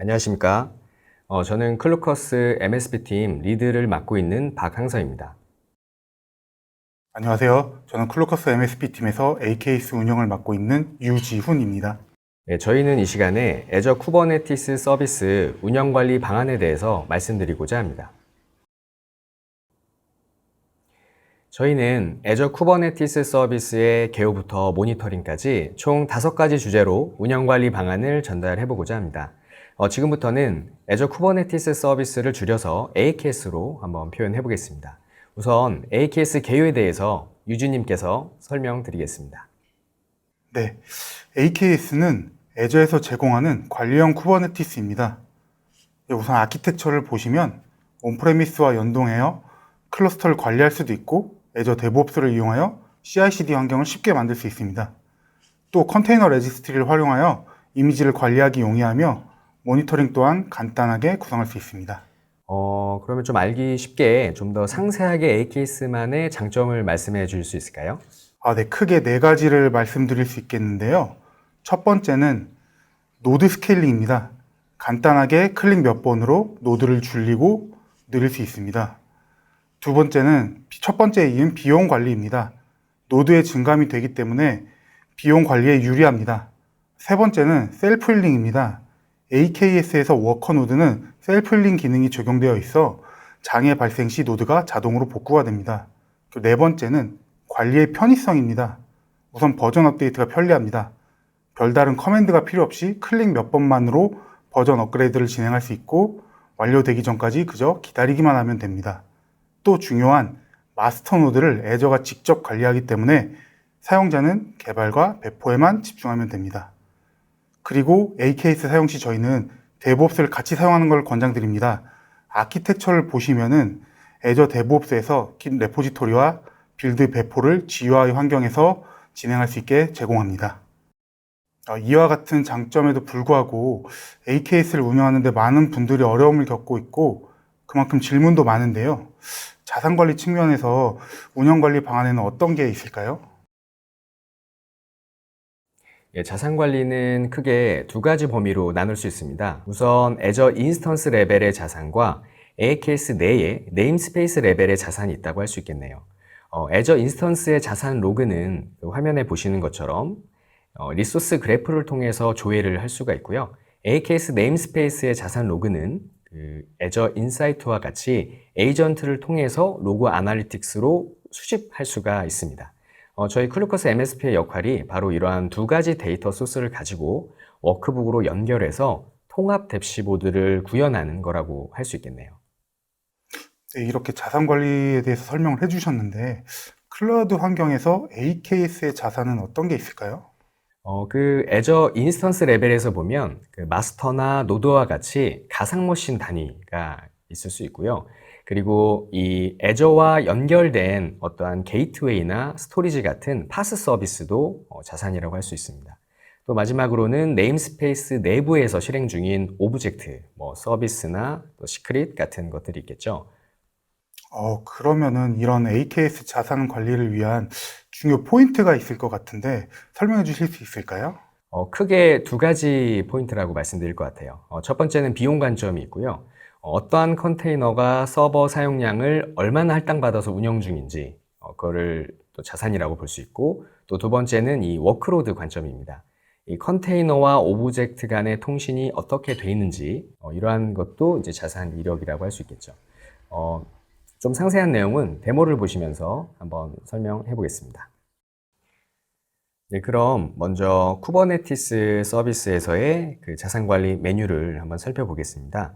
안녕하십니까. 어, 저는 클루커스 MSP 팀 리드를 맡고 있는 박항서입니다. 안녕하세요. 저는 클로커스 MSP 팀에서 AKS 운영을 맡고 있는 유지훈입니다. 네, 저희는 이 시간에 애저 쿠버네티스 서비스 운영관리 방안에 대해서 말씀드리고자 합니다. 저희는 애저 쿠버네티스 서비스의 개요부터 모니터링까지 총 다섯 가지 주제로 운영관리 방안을 전달해 보고자 합니다. 어, 지금부터는 애저 쿠버네티스 서비스를 줄여서 AKS로 한번 표현해 보겠습니다. 우선 AKS 개요에 대해서 유주님께서 설명드리겠습니다. 네, AKS는 애저에서 제공하는 관리형 쿠버네티스입니다. 네, 우선 아키텍처를 보시면 온프레미스와 연동하여 클러스터를 관리할 수도 있고 애저 데브옵스를 이용하여 CI/CD 환경을 쉽게 만들 수 있습니다. 또 컨테이너 레지스트리를 활용하여 이미지를 관리하기 용이하며 모니터링 또한 간단하게 구성할 수 있습니다. 어, 그러면 좀 알기 쉽게 좀 더 상세하게 AKS만의 장점을 말씀해 주실 수 있을까요? 아, 네, 크게 네 가지를 말씀드릴 수 있겠는데요. 첫 번째는 노드 스케일링입니다. 간단하게 클릭 몇 번으로 노드를 줄이고 늘릴 수 있습니다. 두 번째는 첫 번째 이은 비용 관리입니다. 노드의 증감이 되기 때문에 비용 관리에 유리합니다. 세 번째는 셀프 힐링입니다. AKS에서 워커 노드는 셀프 힐링 기능이 적용되어 있어 장애 발생 시 노드가 자동으로 복구가 됩니다. 그리고 네 번째는 관리의 편의성입니다. 우선 버전 업데이트가 편리합니다. 별다른 커맨드가 필요 없이 클릭 몇 번만으로 버전 업그레이드를 진행할 수 있고 완료되기 전까지 그저 기다리기만 하면 됩니다. 또 중요한 마스터 노드를 애저가 직접 관리하기 때문에 사용자는 개발과 배포에만 집중하면 됩니다. 그리고 AKS 사용 시 저희는 데브옵스를 같이 사용하는 걸 권장드립니다. 아키텍처를 보시면은 애저 데브옵스에서 긴 레포지토리와 빌드 배포를 GUI 환경에서 진행할 수 있게 제공합니다. 어, 이와 같은 장점에도 불구하고 AKS를 운영하는데 많은 분들이 어려움을 겪고 있고 그만큼 질문도 많은데요. 자산 관리 측면에서 운영 관리 방안에는 어떤 게 있을까요? 예, 자산 관리는 크게 두 가지 범위로 나눌 수 있습니다. 우선 애저 인스턴스 레벨의 자산과 AKS 내에 네임스페이스 레벨의 자산이 있다고 할 수 있겠네요. 어, 애저 인스턴스의 자산 로그는 그 화면에 보시는 것처럼 어, 리소스 그래프를 통해서 조회를 할 수가 있고요. AKS 네임스페이스의 자산 로그는 그 애저 인사이트와 같이 에이전트를 통해서 로그 아날리틱스로 수집할 수가 있습니다. 어, 저희 클루커스 MSP의 역할이 바로 이러한 두 가지 데이터 소스를 가지고 워크북으로 연결해서 통합 랩시보드를 구현하는 거라고 할 수 있겠네요. 네, 이렇게 자산 관리에 대해서 설명을 해주셨는데 클라우드 환경에서 AKS의 자산은 어떤 게 있을까요? 어, 그 애저 인스턴스 레벨에서 보면 그 마스터나 노드와 같이 가상 머신 단위가 있을 수 있고요. 그리고 이 애저와 연결된 어떠한 게이트웨이나 스토리지 같은 파스 서비스도 어, 자산이라고 할 수 있습니다. 또 마지막으로는 네임스페이스 내부에서 실행 중인 오브젝트, 뭐 서비스나 또 시크릿 같은 것들이 있겠죠. 어, 그러면은 이런 AKS 자산 관리를 위한 중요 포인트가 있을 것 같은데 설명해 주실 수 있을까요? 어, 크게 두 가지 포인트라고 말씀드릴 것 같아요. 어, 첫 번째는 비용 관점이 있고요. 어, 어떠한 컨테이너가 서버 사용량을 얼마나 할당받아서 운영 중인지, 어, 그거를 또 자산이라고 볼 수 있고, 또 두 번째는 이 워크로드 관점입니다. 이 컨테이너와 오브젝트 간의 통신이 어떻게 돼 있는지, 어, 이러한 것도 이제 자산 이력이라고 할 수 있겠죠. 어, 좀 상세한 내용은 데모를 보시면서 한번 설명해 보겠습니다. 네, 그럼 먼저 쿠버네티스 서비스에서의 그 자산 관리 메뉴를 한번 살펴보겠습니다.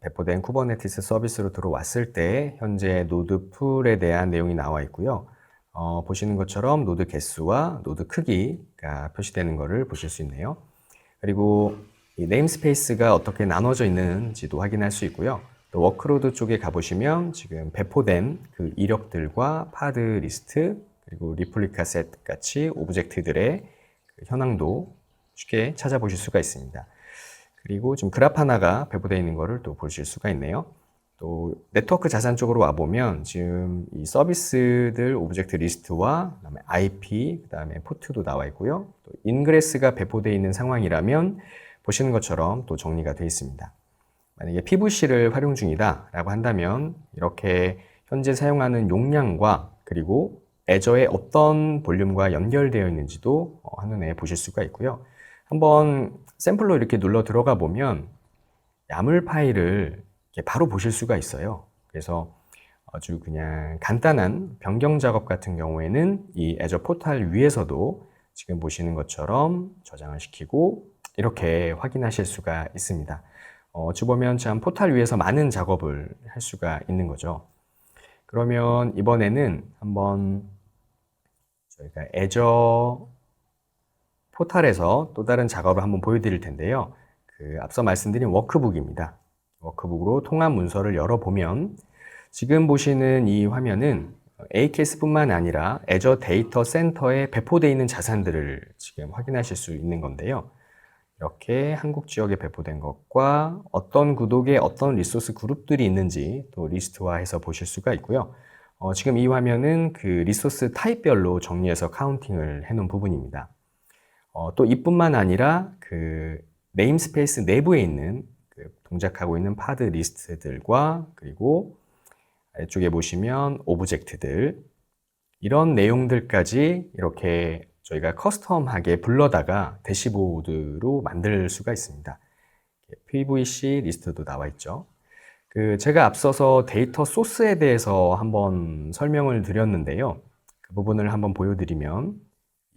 배포된 쿠버네티스 서비스로 들어왔을 때 현재 노드 풀에 대한 내용이 나와 있고요. 어, 보시는 것처럼 노드 개수와 노드 크기가 표시되는 것을 보실 수 있네요. 그리고 이 네임스페이스가 어떻게 나눠져 있는지도 확인할 수 있고요. 또 워크로드 쪽에 가보시면 지금 배포된 그 이력들과 파드 리스트 그리고 리플리카 셋 같이 오브젝트들의 그 현황도 쉽게 찾아보실 수가 있습니다. 그리고 지금 그래프 하나가 배포되어 있는 것을 또 보실 수가 있네요. 또 네트워크 자산 쪽으로 와 보면 지금 이 서비스들 오브젝트 리스트와 그다음에 IP, 그다음에 포트도 나와 있고요. 또 인그레스가 배포되어 있는 상황이라면 보시는 것처럼 또 정리가 되어 있습니다. 만약에 PVC를 활용 중이다라고 한다면 이렇게 현재 사용하는 용량과 그리고 애저의 어떤 볼륨과 연결되어 있는지도 어, 한눈에 보실 수가 있고요. 한번 샘플로 이렇게 눌러 들어가 보면 야물 파일을 바로 보실 수가 있어요. 그래서 아주 그냥 간단한 변경 작업 같은 경우에는 이 애저 포탈 위에서도 지금 보시는 것처럼 저장을 시키고 이렇게 확인하실 수가 있습니다. 어, 어찌 보면 참 포탈 위에서 많은 작업을 할 수가 있는 거죠. 그러면 이번에는 한번 저희가 애저 포탈에서 또 다른 작업을 한번 보여드릴 텐데요. 그 앞서 말씀드린 워크북입니다. 워크북으로 통합 문서를 열어보면 지금 보시는 이 화면은 AKS뿐만 아니라 애저 데이터 센터에 배포되어 있는 자산들을 지금 확인하실 수 있는 건데요. 이렇게 한국 지역에 배포된 것과 어떤 구독에 어떤 리소스 그룹들이 있는지 또 리스트화해서 보실 수가 있고요. 어, 지금 이 화면은 그 리소스 타입별로 정리해서 카운팅을 해놓은 부분입니다. 어, 또 이뿐만 아니라 그 네임스페이스 내부에 있는 그 동작하고 있는 파드 리스트들과 그리고 아래쪽에 보시면 오브젝트들 이런 내용들까지 이렇게 저희가 커스텀하게 불러다가 대시보드로 만들 수가 있습니다. PVC 리스트도 나와 있죠. 그 제가 앞서서 데이터 소스에 대해서 한번 설명을 드렸는데요. 그 부분을 한번 보여드리면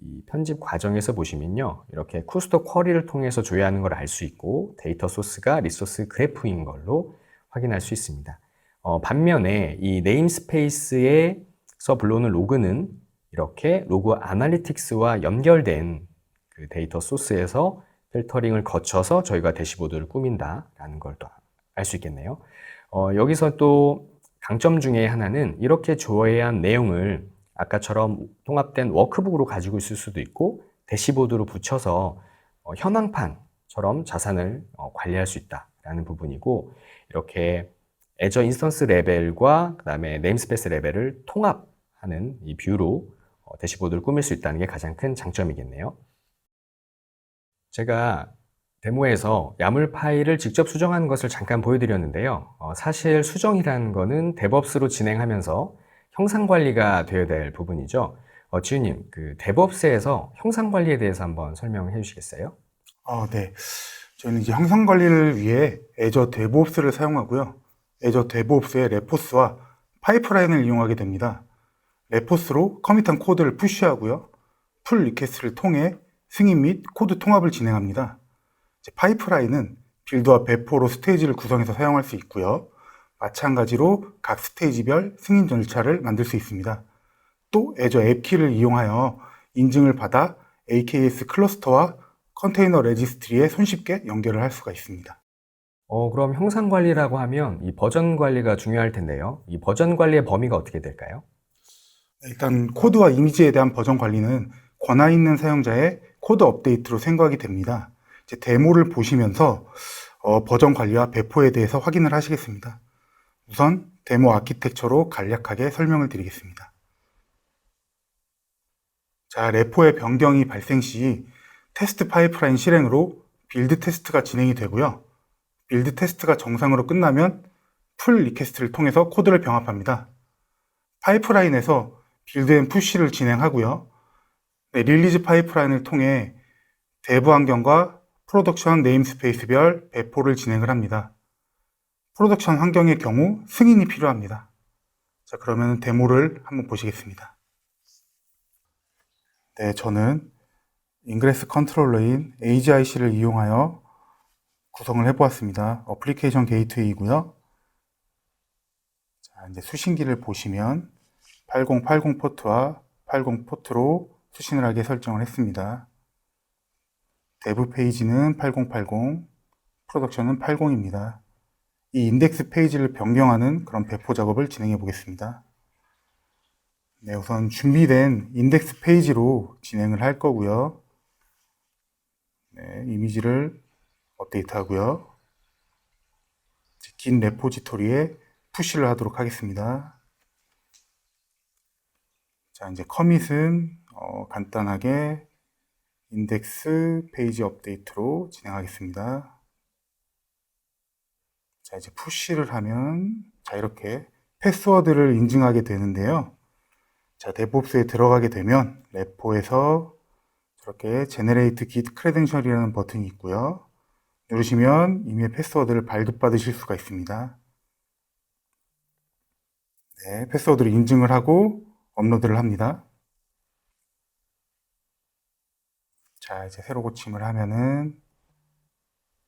이 편집 과정에서 보시면요. 이렇게 쿠스토 쿼리를 통해서 조회하는 걸 알 수 있고 데이터 소스가 리소스 그래프인 걸로 확인할 수 있습니다. 어, 반면에 이 네임스페이스에서 불러오는 로그는 이렇게 로그 아날리틱스와 연결된 그 데이터 소스에서 필터링을 거쳐서 저희가 대시보드를 꾸민다라는 걸 또 알 수 있겠네요. 어, 여기서 또 강점 중에 하나는 이렇게 조회한 내용을 아까처럼 통합된 워크북으로 가지고 있을 수도 있고 대시보드로 붙여서 어, 현황판처럼 자산을 어, 관리할 수 있다라는 부분이고 이렇게 애저 인스턴스 레벨과 그다음에 네임스페이스 레벨을 통합하는 이 뷰로 어, 대시보드를 꾸밀 수 있다는 게 가장 큰 장점이겠네요. 제가 데모에서 야물 파일을 직접 수정하는 것을 잠깐 보여드렸는데요. 어, 사실 수정이라는 거는 데브옵스로 진행하면서 형상 관리가 되어야 될 부분이죠. 어, 지우님, 그 데브옵스에서 형상 관리에 대해서 한번 설명해 주시겠어요? 아, 네. 저희는 이제 형상 관리를 위해 애저 데브옵스를 사용하고요. 애저 데브옵스의 레포스와 파이프라인을 이용하게 됩니다. 레포스로 커밋한 코드를 푸시하고요. 풀 리퀘스트를 통해 승인 및 코드 통합을 진행합니다. 파이프라인은 빌드와 배포로 스테이지를 구성해서 사용할 수 있고요. 마찬가지로 각 스테이지별 승인 절차를 만들 수 있습니다. 또 애저 앱키를 이용하여 인증을 받아 AKS 클러스터와 컨테이너 레지스트리에 손쉽게 연결을 할 수가 있습니다. 어, 그럼 형상 관리라고 하면 이 버전 관리가 중요할 텐데요. 이 버전 관리의 범위가 어떻게 될까요? 일단 코드와 이미지에 대한 버전 관리는 권한 있는 사용자의 코드 업데이트로 생각이 됩니다. 이제 데모를 보시면서 어, 버전 관리와 배포에 대해서 확인을 하시겠습니다. 우선 데모 아키텍처로 간략하게 설명을 드리겠습니다. 자, 레포의 변경이 발생 시 테스트 파이프라인 실행으로 빌드 테스트가 진행이 되고요. 빌드 테스트가 정상으로 끝나면 풀 리퀘스트를 통해서 코드를 병합합니다. 파이프라인에서 빌드 앤 푸시를 진행하고요. 네, 릴리즈 파이프라인을 통해 대부 환경과 프로덕션 네임스페이스별 배포를 진행을 합니다. 프로덕션 환경의 경우 승인이 필요합니다. 자, 그러면 데모를 한번 보시겠습니다. 네, 저는 인그레스 컨트롤러인 AGIC를 이용하여 구성을 해보았습니다. 어플리케이션 게이트웨이고요. 자, 이제 수신기를 보시면 8080 포트와 80 포트로 수신을 하게 설정을 했습니다. 대부 페이지는 8080, 프로덕션은 80입니다. 이 인덱스 페이지를 변경하는 그런 배포 작업을 진행해 보겠습니다. 네, 우선 준비된 인덱스 페이지로 진행을 할 거고요. 네, 이미지를 업데이트 하고요. 긴 레포지토리에 푸시를 하도록 하겠습니다. 자, 이제 커밋은 어, 간단하게 인덱스 페이지 업데이트로 진행하겠습니다. 자, 이제 푸시를 하면, 자, 이렇게 패스워드를 인증하게 되는데요. 자, 데브옵스에 들어가게 되면, 레포에서 저렇게 Generate Git Credential이라는 버튼이 있고요. 누르시면 이미의 패스워드를 발급받으실 수가 있습니다. 네, 패스워드를 인증을 하고 업로드를 합니다. 자, 이제 새로 고침을 하면은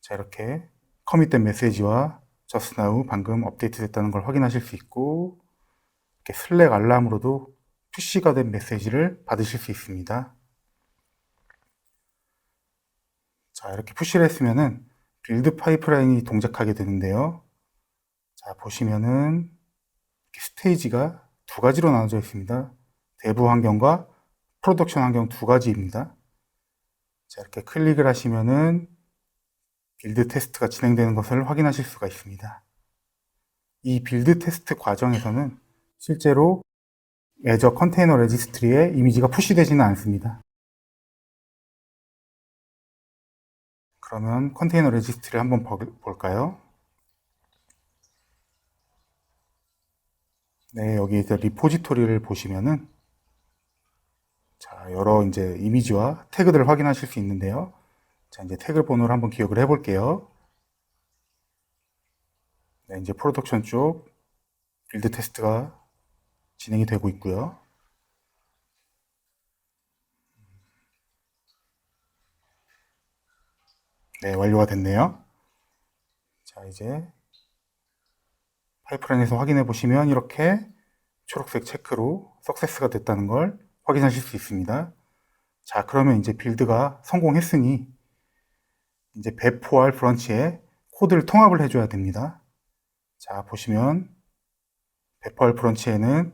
자, 이렇게 커밋된 메시지와 just now 방금 업데이트 됐다는 걸 확인하실 수 있고 이렇게 슬랙 알람으로도 푸시가 된 메시지를 받으실 수 있습니다. 자, 이렇게 푸시를 했으면은 빌드 파이프라인이 동작하게 되는데요. 자, 보시면은 스테이지가 두 가지로 나눠져 있습니다. 대부 환경과 프로덕션 환경 두 가지입니다. 자, 이렇게 클릭을 하시면은 빌드 테스트가 진행되는 것을 확인하실 수가 있습니다. 이 빌드 테스트 과정에서는 실제로 애저 컨테이너 레지스트리에 이미지가 푸시되지는 않습니다. 그러면 컨테이너 레지스트리를 한번 버- 볼까요? 네, 여기 이제 리포지토리를 보시면은 자, 여러 이제 이미지와 태그들을 확인하실 수 있는데요. 자, 이제 태그 번호를 한번 기억을 해 볼게요. 네, 이제 프로덕션 쪽 빌드 테스트가 진행이 되고 있고요. 네, 완료가 됐네요. 자, 이제 파이프라인에서 확인해 보시면 이렇게 초록색 체크로 석세스가 됐다는 걸 확인하실 수 있습니다. 자, 그러면 이제 빌드가 성공했으니 이제 배포할 브런치에 코드를 통합을 해줘야 됩니다. 자, 보시면 배포할 브런치에는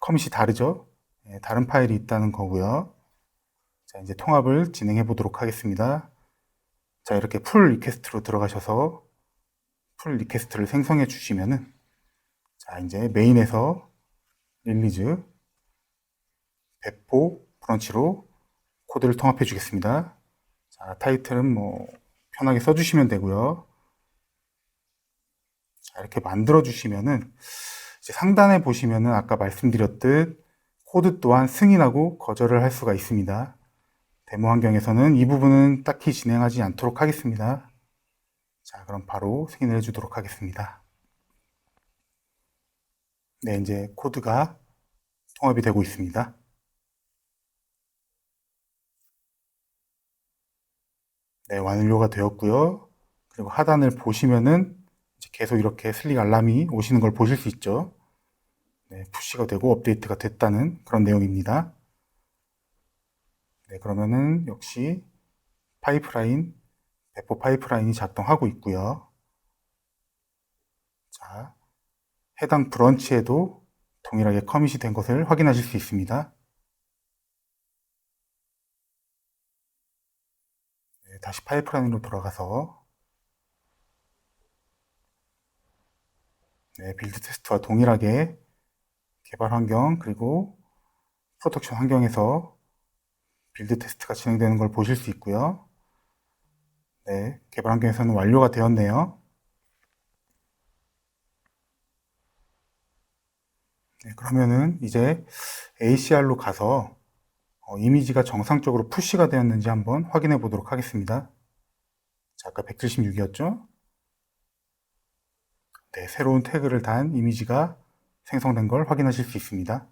커밋이 다르죠? 예, 다른 파일이 있다는 거고요. 자, 이제 통합을 진행해 보도록 하겠습니다. 자, 이렇게 풀 리퀘스트로 들어가셔서 풀 리퀘스트를 생성해 주시면은 자, 이제 메인에서 릴리즈 배포 브런치로 코드를 통합해 주겠습니다. 자, 타이틀은 뭐 편하게 써 주시면 되고요. 자, 이렇게 만들어 주시면은 이제 상단에 보시면은 아까 말씀드렸듯 코드 또한 승인하고 거절을 할 수가 있습니다. 데모 환경에서는 이 부분은 딱히 진행하지 않도록 하겠습니다. 자, 그럼 바로 승인을 해주도록 하겠습니다. 네, 이제 코드가 통합이 되고 있습니다. 네, 완료가 되었고요. 그리고 하단을 보시면은 계속 이렇게 슬릭 알람이 오시는 걸 보실 수 있죠. 네, 푸시가 되고 업데이트가 됐다는 그런 내용입니다. 네, 그러면은 역시 파이프라인, 배포 파이프라인이 작동하고 있고요. 자, 해당 브런치에도 동일하게 커밋이 된 것을 확인하실 수 있습니다. 다시 파이프라인으로 돌아가서 네, 빌드 테스트와 동일하게 개발 환경 그리고 프로덕션 환경에서 빌드 테스트가 진행되는 걸 보실 수 있고요. 네, 개발 환경에서는 완료가 되었네요. 네, 그러면은 이제 ACR로 가서 어, 이미지가 정상적으로 푸시가 되었는지 한번 확인해 보도록 하겠습니다. 자, 아까 176이었죠? 네, 새로운 태그를 단 이미지가 생성된 걸 확인하실 수 있습니다.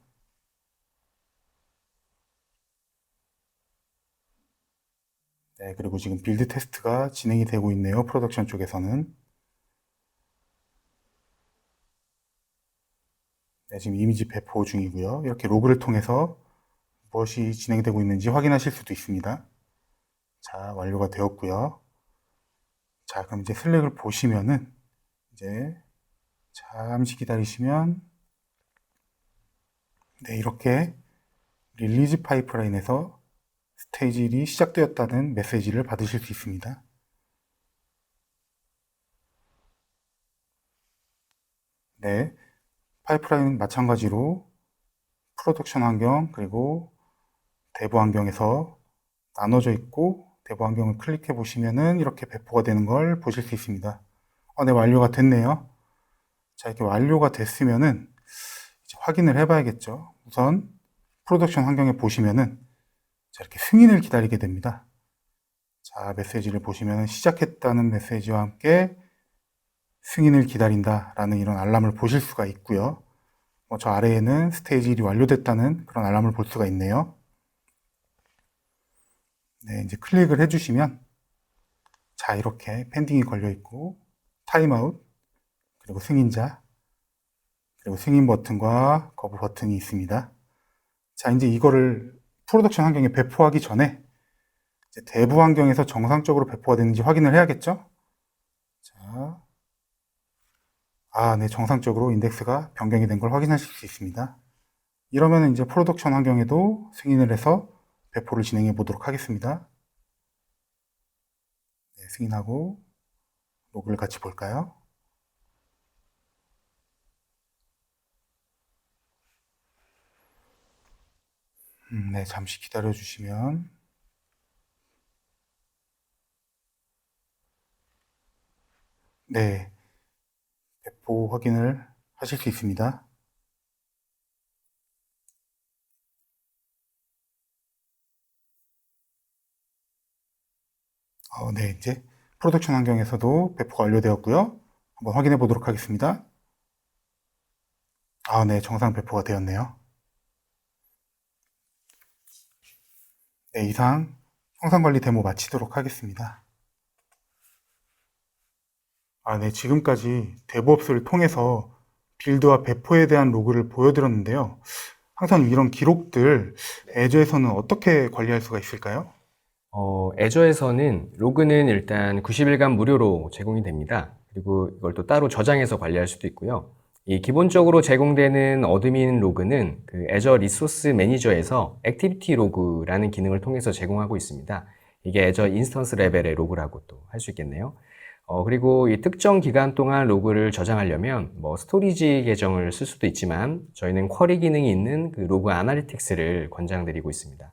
네, 그리고 지금 빌드 테스트가 진행이 되고 있네요. 프로덕션 쪽에서는. 네, 지금 이미지 배포 중이고요. 이렇게 로그를 통해서 무엇이 진행되고 있는지 확인하실 수도 있습니다. 자, 완료가 되었고요. 자, 그럼 이제 슬랙을 보시면은 이제 잠시 기다리시면 네, 이렇게 릴리즈 파이프라인에서 스테이지 1이 시작되었다는 메시지를 받으실 수 있습니다. 네, 파이프라인은 마찬가지로 프로덕션 환경 그리고 대부 환경에서 나눠져 있고 대부 환경을 클릭해 보시면은 이렇게 배포가 되는 걸 보실 수 있습니다. 어, 네, 완료가 됐네요. 자, 이렇게 완료가 됐으면은 확인을 해봐야겠죠. 우선 프로덕션 환경에 보시면은 자, 이렇게 승인을 기다리게 됩니다. 자, 메시지를 보시면은 시작했다는 메시지와 함께 승인을 기다린다 라는 이런 알람을 보실 수가 있고요. 어, 저 아래에는 스테이지 1이 완료됐다는 그런 알람을 볼 수가 있네요. 네, 이제 클릭을 해주시면 자, 이렇게 펜딩이 걸려 있고 타임아웃 그리고 승인자 그리고 승인 버튼과 거부 버튼이 있습니다. 자, 이제 이거를 프로덕션 환경에 배포하기 전에 이제 대부 환경에서 정상적으로 배포가 되는지 확인을 해야겠죠? 자, 아, 네, 정상적으로 인덱스가 변경이 된 걸 확인하실 수 있습니다. 이러면 이제 프로덕션 환경에도 승인을 해서 배포를 진행해 보도록 하겠습니다. 네, 승인하고 로그를 같이 볼까요? 음, 네, 잠시 기다려 주시면 네, 배포 확인을 하실 수 있습니다. 어, 네, 이제 프로덕션 환경에서도 배포가 완료되었고요. 한번 확인해 보도록 하겠습니다. 아, 네, 정상 배포가 되었네요. 네, 이상 형상관리 데모 마치도록 하겠습니다. 아, 네, 지금까지 데브옵스를 통해서 빌드와 배포에 대한 로그를 보여드렸는데요. 항상 이런 기록들 애저에서는 어떻게 관리할 수가 있을까요? 어, 애저에서는 로그는 일단 90일간 무료로 제공이 됩니다. 그리고 이걸 또 따로 저장해서 관리할 수도 있고요. 이 기본적으로 제공되는 어드민 로그는 그 애저 리소스 매니저에서 액티비티 로그라는 기능을 통해서 제공하고 있습니다. 이게 애저 인스턴스 레벨의 로그라고 또 할 수 있겠네요. 어, 그리고 이 특정 기간 동안 로그를 저장하려면 뭐 스토리지 계정을 쓸 수도 있지만 저희는 쿼리 기능이 있는 그 로그 아나리틱스를 권장드리고 있습니다.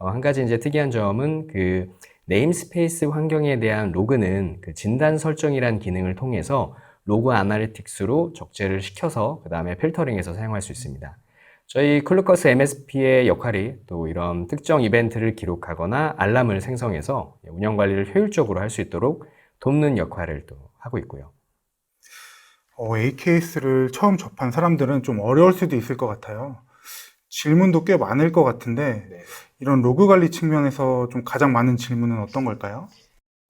어, 한 가지 이제 특이한 점은 그 네임스페이스 환경에 대한 로그는 그 진단 설정이란 기능을 통해서 로그 아나리틱스로 적재를 시켜서 그 다음에 필터링해서 사용할 수 있습니다. 저희 클루커스 MSP의 역할이 또 이런 특정 이벤트를 기록하거나 알람을 생성해서 운영 관리를 효율적으로 할 수 있도록 돕는 역할을 또 하고 있고요. 어, AKS를 처음 접한 사람들은 좀 어려울 수도 있을 것 같아요. 질문도 꽤 많을 것 같은데 네. 이런 로그 관리 측면에서 좀 가장 많은 질문은 어떤 걸까요?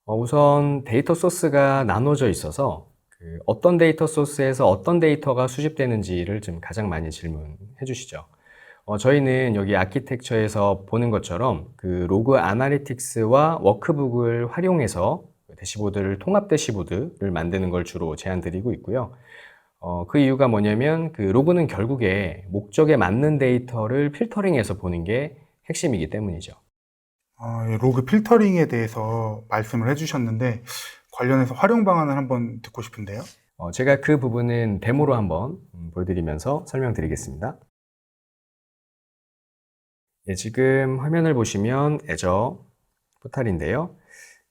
어, 우선 데이터 소스가 나눠져 있어서 그 어떤 데이터 소스에서 어떤 데이터가 수집되는지를 좀 가장 많이 질문해 주시죠. 어, 저희는 여기 아키텍처에서 보는 것처럼 그 로그 아나리틱스와 워크북을 활용해서 대시보드를 통합 대시보드를 만드는 걸 주로 제안 드리고 있고요. 어, 그 이유가 뭐냐면 그 로그는 결국에 목적에 맞는 데이터를 필터링해서 보는 게 핵심이기 때문이죠. 어, 예, 로그 필터링에 대해서 말씀을 해주셨는데 관련해서 활용 방안을 한번 듣고 싶은데요. 어, 제가 그 부분은 데모로 한번 음, 보여드리면서 설명드리겠습니다. 예, 지금 화면을 보시면 애저 포탈인데요.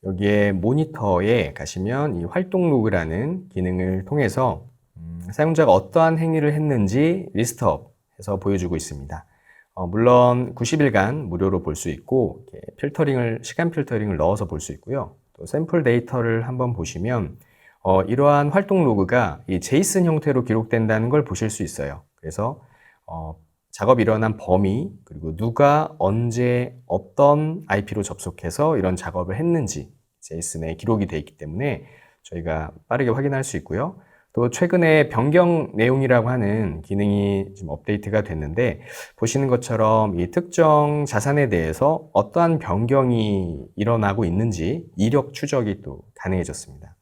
여기에 모니터에 가시면 이 활동 로그라는 기능을 통해서 음, 사용자가 어떠한 행위를 했는지 리스트업 해서 보여주고 있습니다. 어, 물론 90일간 무료로 볼 수 있고 필터링을 시간 필터링을 넣어서 볼 수 있고요. 또 샘플 데이터를 한번 보시면 어, 이러한 활동 로그가 이 제이슨 형태로 기록된다는 걸 보실 수 있어요. 그래서 어, 작업이 일어난 범위 그리고 누가 언제 어떤 IP로 접속해서 이런 작업을 했는지 제이슨에 기록이 되어 있기 때문에 저희가 빠르게 확인할 수 있고요. 또 최근에 변경 내용이라고 하는 기능이 지금 업데이트가 됐는데 보시는 것처럼 이 특정 자산에 대해서 어떠한 변경이 일어나고 있는지 이력 추적이 또 가능해졌습니다.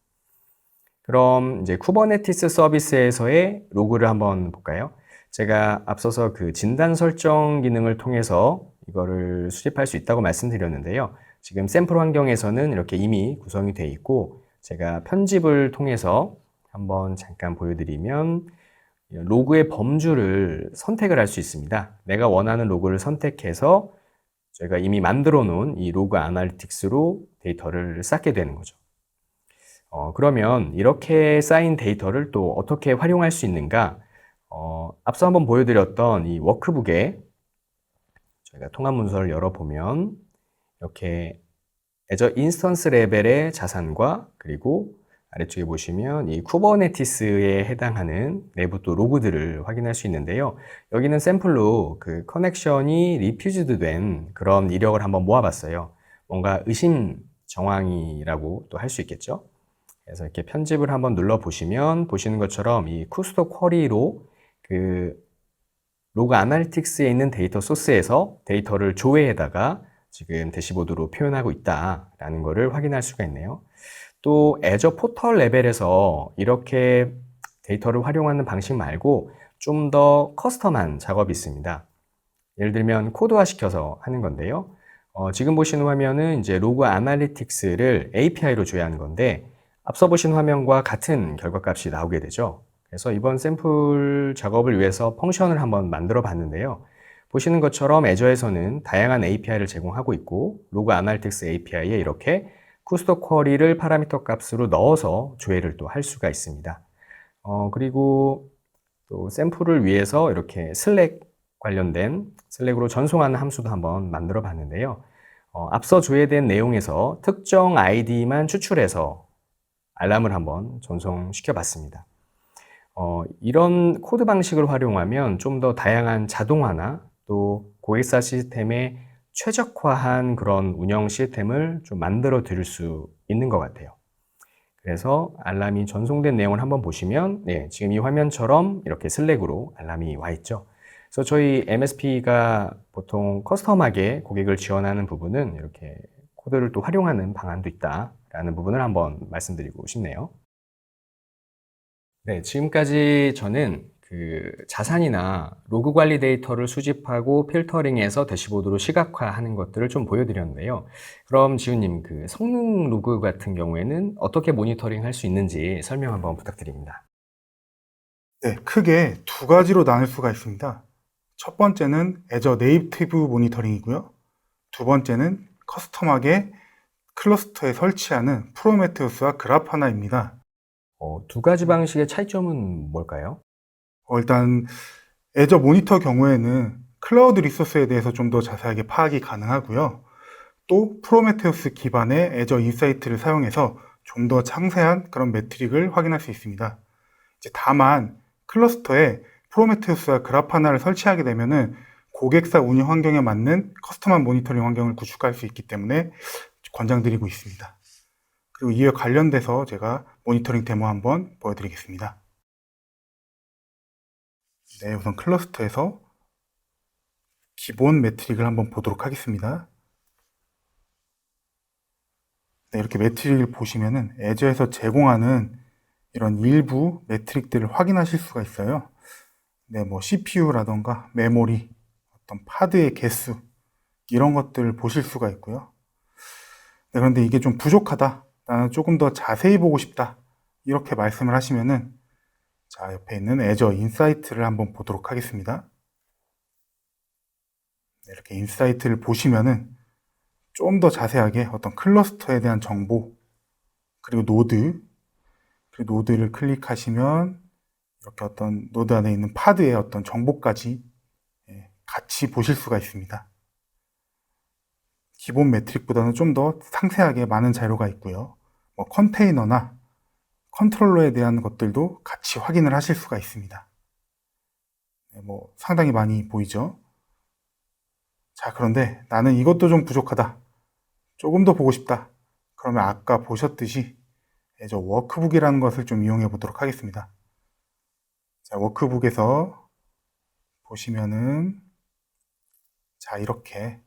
그럼 이제 쿠버네티스 서비스에서의 로그를 한번 볼까요? 제가 앞서서 그 진단 설정 기능을 통해서 이거를 수집할 수 있다고 말씀드렸는데요. 지금 샘플 환경에서는 이렇게 이미 구성이 되어 있고 제가 편집을 통해서 한번 잠깐 보여드리면 로그의 범주를 선택을 할 수 있습니다. 내가 원하는 로그를 선택해서 저희가 이미 만들어 놓은 이 로그 아날리틱스로 데이터를 쌓게 되는 거죠. 어, 그러면 이렇게 쌓인 데이터를 또 어떻게 활용할 수 있는가? 어, 앞서 한번 보여드렸던 이 워크북에 저희가 통합 문서를 열어보면 이렇게 애저 인스턴스 레벨의 자산과 그리고 아래쪽에 보시면 이 쿠버네티스에 해당하는 내부 또 로그들을 확인할 수 있는데요. 여기는 샘플로 그 커넥션이 리퓨즈드 된 그런 이력을 한번 모아봤어요. 뭔가 의심 정황이라고 또 할 수 있겠죠. 그래서 이렇게 편집을 한번 눌러 보시면 보시는 것처럼 이 쿠스토 쿼리로 그 로그 아날리틱스에 있는 데이터 소스에서 데이터를 조회에다가 지금 대시보드로 표현하고 있다라는 것을 확인할 수가 있네요. 또 애저 포털 레벨에서 이렇게 데이터를 활용하는 방식 말고 좀 더 커스텀한 작업이 있습니다. 예를 들면 코드화 시켜서 하는 건데요. 어, 지금 보시는 화면은 이제 로그 아날리틱스를 API로 조회하는 건데 앞서 보신 화면과 같은 결과값이 나오게 되죠. 그래서 이번 샘플 작업을 위해서 펑션을 한번 만들어 봤는데요. 보시는 것처럼 애저에서는 다양한 API를 제공하고 있고 로그 아날리틱스 API에 이렇게 쿠스토 쿼리를 파라미터 값으로 넣어서 조회를 또 할 수가 있습니다. 어, 그리고 또 샘플을 위해서 이렇게 슬랙 관련된 슬랙으로 전송하는 함수도 한번 만들어 봤는데요. 어, 앞서 조회된 내용에서 특정 아이디만 추출해서 알람을 한번 전송시켜 봤습니다. 어, 이런 코드 방식을 활용하면 좀 더 다양한 자동화나 또 고객사 시스템에 최적화한 그런 운영 시스템을 좀 만들어 드릴 수 있는 것 같아요. 그래서 알람이 전송된 내용을 한번 보시면, 네, 지금 이 화면처럼 이렇게 슬랙으로 알람이 와 있죠. 그래서 저희 MSP가 보통 커스텀하게 고객을 지원하는 부분은 이렇게 코드를 또 활용하는 방안도 있다라는 부분을 한번 말씀드리고 싶네요. 네, 지금까지 저는 그 자산이나 로그 관리 데이터를 수집하고 필터링해서 대시보드로 시각화하는 것들을 좀 보여드렸는데요. 그럼 지훈님, 그 성능 로그 같은 경우에는 어떻게 모니터링 할 수 있는지 설명 한번 부탁드립니다. 네, 크게 두 가지로 나눌 수가 있습니다. 첫 번째는 애저 네이티브 모니터링이고요. 두 번째는 커스텀하게 클러스터에 설치하는 프로메테우스와 그라파나입니다. 어, 두 가지 방식의 차이점은 뭘까요? 어, 일단 애저 모니터 경우에는 클라우드 리소스에 대해서 좀 더 자세하게 파악이 가능하고요. 또 프로메테우스 기반의 애저 인사이트를 사용해서 좀 더 상세한 그런 매트릭을 확인할 수 있습니다. 이제 다만 클러스터에 프로메테우스와 그라파나를 설치하게 되면은 고객사 운영 환경에 맞는 커스텀한 모니터링 환경을 구축할 수 있기 때문에 권장드리고 있습니다. 그리고 이에 관련돼서 제가 모니터링 데모 한번 보여드리겠습니다. 네, 우선 클러스터에서 기본 매트릭을 한번 보도록 하겠습니다. 네, 이렇게 매트릭을 보시면은 애저에서 제공하는 이런 일부 매트릭들을 확인하실 수가 있어요. 네, 뭐 CPU라던가 메모리, 어떤 파드의 개수 이런 것들을 보실 수가 있고요. 네, 그런데 이게 좀 부족하다. 나는 조금 더 자세히 보고 싶다. 이렇게 말씀을 하시면은 자, 옆에 있는 애저 인사이트를 한번 보도록 하겠습니다. 네, 이렇게 인사이트를 보시면은 좀 더 자세하게 어떤 클러스터에 대한 정보, 그리고 노드, 그리고 노드를 클릭하시면 이렇게 어떤 노드 안에 있는 파드의 어떤 정보까지 예, 같이 보실 수가 있습니다. 기본 매트릭보다는 좀 더 상세하게 많은 자료가 있고요. 뭐 컨테이너나 컨트롤러에 대한 것들도 같이 확인을 하실 수가 있습니다. 네, 뭐 상당히 많이 보이죠? 자, 그런데 나는 이것도 좀 부족하다. 조금 더 보고 싶다. 그러면 아까 보셨듯이 네, 저 워크북이라는 것을 좀 이용해 보도록 하겠습니다. 자, 워크북에서 보시면은 자, 이렇게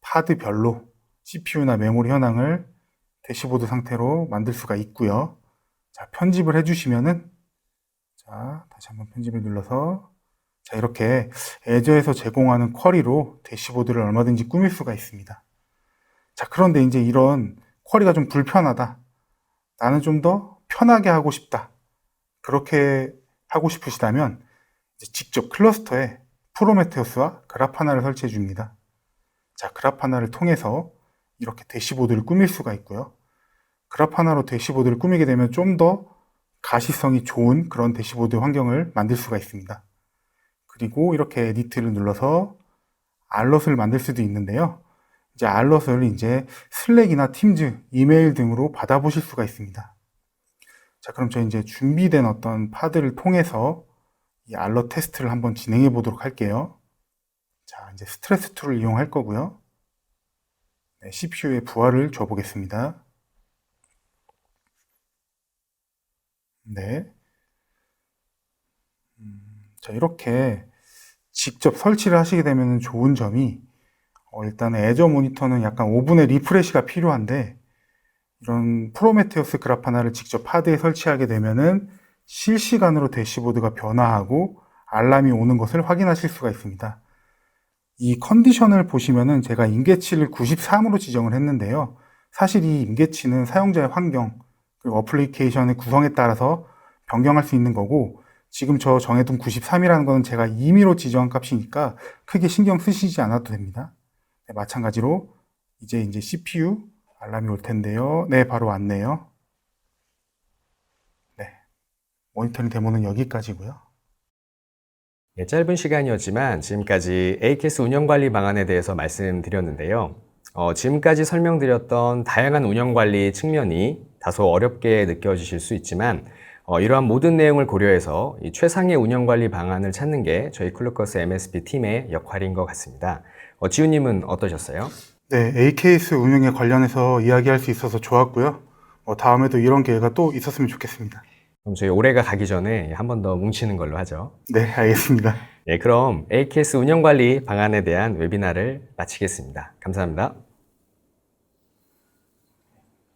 파드별로 CPU나 메모리 현황을 대시보드 상태로 만들 수가 있고요. 자, 편집을 해주시면은, 자, 다시 한번 편집을 눌러서, 자, 이렇게 애저에서 제공하는 쿼리로 대시보드를 얼마든지 꾸밀 수가 있습니다. 자, 그런데 이제 이런 쿼리가 좀 불편하다. 나는 좀 더 편하게 하고 싶다. 그렇게 하고 싶으시다면, 직접 클러스터에 프로메테우스와 그라파나를 설치해 줍니다. 자, 그라파나를 통해서 이렇게 대시보드를 꾸밀 수가 있고요. 그라파나로 대시보드를 꾸미게 되면 좀 더 가시성이 좋은 그런 대시보드 환경을 만들 수가 있습니다. 그리고 이렇게 에디트를 눌러서 알럿을 만들 수도 있는데요. 이제 알럿을 이제 슬랙이나 팀즈, 이메일 등으로 받아보실 수가 있습니다. 자, 그럼 저희 이제 준비된 어떤 파드를 통해서 이 알럿 테스트를 한번 진행해 보도록 할게요. 자, 이제 스트레스 툴을 이용할 거고요. 네, CPU에 부하를 줘 보겠습니다. 네. 음, 자, 이렇게 직접 설치를 하시게 되면 좋은 점이 어, 일단 애저 모니터는 약간 5분의 리프레시가 필요한데 이런 프로메테우스 그래파나를 직접 파드에 설치하게 되면은 실시간으로 대시보드가 변화하고 알람이 오는 것을 확인하실 수가 있습니다. 이 컨디션을 보시면은 제가 임계치를 93으로 지정을 했는데요. 사실 이 임계치는 사용자의 환경 그리고 어플리케이션의 구성에 따라서 변경할 수 있는 거고 지금 저 정해둔 93이라는 거는 제가 임의로 지정한 값이니까 크게 신경 쓰시지 않아도 됩니다. 네, 마찬가지로 이제 이제 CPU 알람이 올 텐데요. 네, 바로 왔네요. 네. 모니터링 데모는 여기까지고요. 예, 짧은 시간이었지만 지금까지 AKS 운영관리 방안에 대해서 말씀드렸는데요. 어, 지금까지 설명드렸던 다양한 운영관리 측면이 다소 어렵게 느껴지실 수 있지만 어, 이러한 모든 내용을 고려해서 이 최상의 운영관리 방안을 찾는 게 저희 클루커스 MSP 팀의 역할인 것 같습니다. 어, 지훈님은 어떠셨어요? 네, AKS 운영에 관련해서 이야기할 수 있어서 좋았고요. 뭐 다음에도 이런 기회가 또 있었으면 좋겠습니다. 그럼 저희 올해가 가기 전에 한 번 더 뭉치는 걸로 하죠. 네, 알겠습니다. 예, 그럼 AKS 운영관리 방안에 대한 웨비나를 마치겠습니다. 감사합니다.